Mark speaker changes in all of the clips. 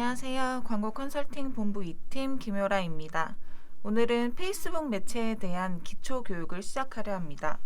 Speaker 1: 안녕하세요. 광고 컨설팅 본부 2팀 김효라입니다. 오늘은 페이스북 매체에 대한 기초 교육을 시작하려 합니다.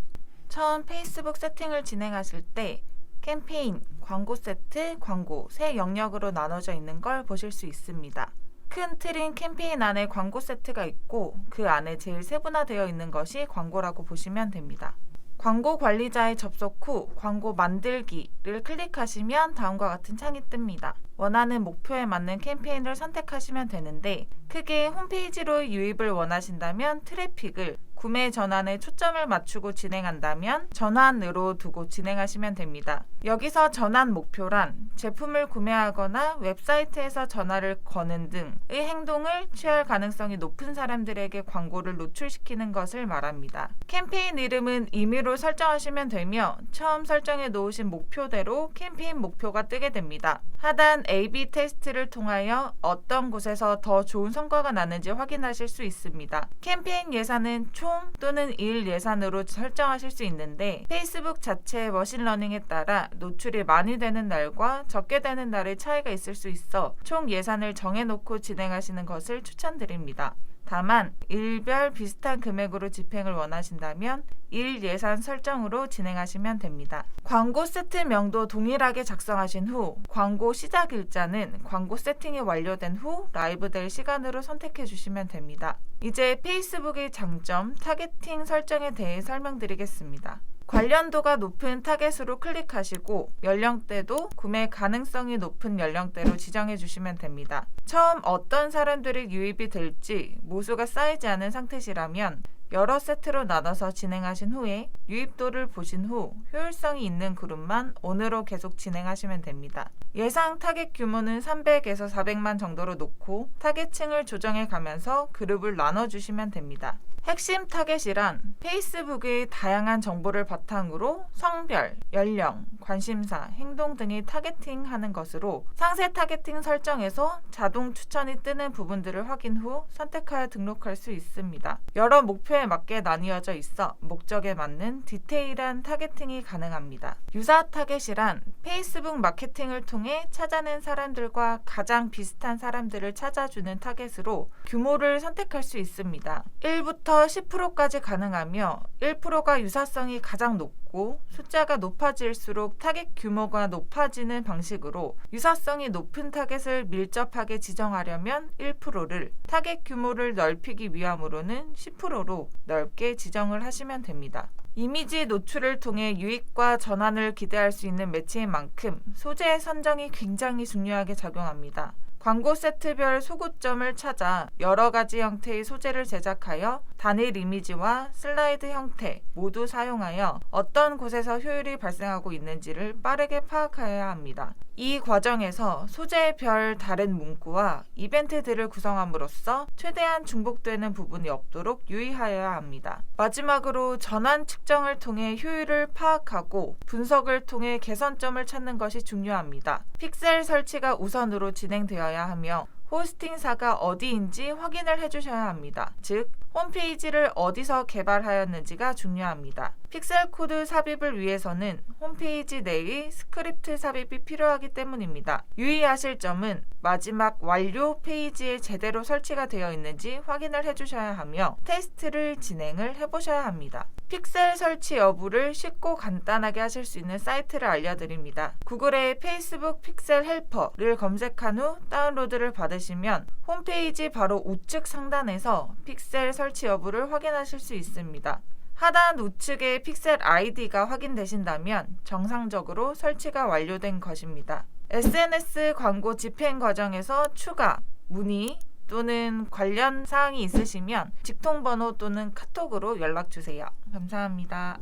Speaker 1: 처음 페이스북 세팅을 진행하실 때 캠페인, 광고 세트, 광고 세 영역으로 나눠져 있는 걸 보실 수 있습니다. 큰 틀인 캠페인 안에 광고 세트가 있고 그 안에 제일 세분화되어 있는 것이 광고라고 보시면 됩니다. 광고 관리자에 접속 후 광고 만들기를 클릭하시면 다음과 같은 창이 뜹니다. 원하는 목표에 맞는 캠페인을 선택하시면 되는데 크게 홈페이지로 유입을 원하신다면 트래픽을 구매 전환에 초점을 맞추고 진행한다면 전환으로 두고 진행하시면 됩니다. 여기서 전환 목표란 제품을 구매하거나 웹사이트에서 전화를 거는 등의 행동을 취할 가능성이 높은 사람들에게 광고를 노출시키는 것을 말합니다. 캠페인 이름은 임의로 설정하시면 되며 처음 설정해 놓으신 목표대로 캠페인 목표가 뜨게 됩니다. 하단 A/B 테스트를 통하여 어떤 곳에서 더 좋은 성과가 나는지 확인하실 수 있습니다. 캠페인 예산은 총 또는 일 예산으로 설정하실 수 있는데 페이스북 자체의 머신러닝에 따라 노출이 많이 되는 날과 적게 되는 날의 차이가 있을 수 있어 총 예산을 정해놓고 진행하시는 것을 추천드립니다. 다만 일별 비슷한 금액으로 집행을 원하신다면 일 예산 설정으로 진행하시면 됩니다. 광고 세트 명도 동일하게 작성하신 후 광고 시작 일자는 광고 세팅이 완료된 후 라이브 될 시간으로 선택해 주시면 됩니다. 이제 페이스북의 장점 타겟팅 설정에 대해 설명드리겠습니다. 관련도가 높은 타겟으로 클릭하시고 연령대도 구매 가능성이 높은 연령대로 지정해 주시면 됩니다. 처음 어떤 사람들이 유입이 될지 모수가 쌓이지 않은 상태시라면 여러 세트로 나눠서 진행하신 후에 유입도를 보신 후 효율성이 있는 그룹만 온으로 계속 진행하시면 됩니다. 예상 타겟 규모는 300에서 400만 정도로 놓고 타겟층을 조정해 가면서 그룹을 나눠 주시면 됩니다. 핵심 타겟이란 페이스북의 다양한 정보를 바탕으로 성별, 연령, 관심사, 행동 등이 타겟팅하는 것으로 상세 타겟팅 설정에서 자동 추천이 뜨는 부분들을 확인 후 선택하여 등록할 수 있습니다. 여러 목표에 맞게 나뉘어져 있어 목적에 맞는 디테일한 타겟팅이 가능합니다. 유사 타겟이란 페이스북 마케팅을 통해 찾아낸 사람들과 가장 비슷한 사람들을 찾아주는 타겟으로 규모를 선택할 수 있습니다. 1부터 10%까지 가능하며 1%가 유사성이 가장 높고 숫자가 높아질수록 타겟 규모가 높아지는 방식으로 유사성이 높은 타겟을 밀접하게 지정하려면 1%를 타겟 규모를 넓히기 위함으로는 10%로 넓게 지정을 하시면 됩니다. 이미지 노출을 통해 유익과 전환을 기대할 수 있는 매체인 만큼 소재의 선정이 굉장히 중요하게 작용합니다. 광고 세트별 소구점을 찾아 여러 가지 형태의 소재를 제작하여 단일 이미지와 슬라이드 형태 모두 사용하여 어떤 곳에서 효율이 발생하고 있는지를 빠르게 파악하여야 합니다. 이 과정에서 소재별 다른 문구와 이벤트들을 구성함으로써 최대한 중복되는 부분이 없도록 유의하여야 합니다. 마지막으로 전환 측정을 통해 효율을 파악하고 분석을 통해 개선점을 찾는 것이 중요합니다. 픽셀 설치가 우선으로 진행되어야 하며 호스팅사가 어디인지 확인을 해주셔야 합니다. 즉, 홈페이지를 어디서 개발하였는지가 중요합니다. 픽셀 코드 삽입을 위해서는 홈페이지 내의 스크립트 삽입이 필요하기 때문입니다. 유의하실 점은 마지막 완료 페이지에 제대로 설치가 되어 있는지 확인을 해주셔야 하며 테스트를 진행을 해보셔야 합니다. 픽셀 설치 여부를 쉽고 간단하게 하실 수 있는 사이트를 알려드립니다. 구글의 페이스북 픽셀 헬퍼를 검색한 후 다운로드를 받으시면 홈페이지 바로 우측 상단에서 픽셀 설치 여부를 확인하실 수 있습니다. 하단 우측에 픽셀 아이디가 확인되신다면 정상적으로 설치가 완료된 것입니다. SNS 광고 집행 과정에서 추가, 문의 또는 관련 사항이 있으시면 직통번호 또는 카톡으로 연락 주세요. 감사합니다.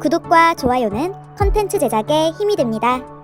Speaker 2: 구독과 좋아요는 컨텐츠 제작에 힘이 됩니다.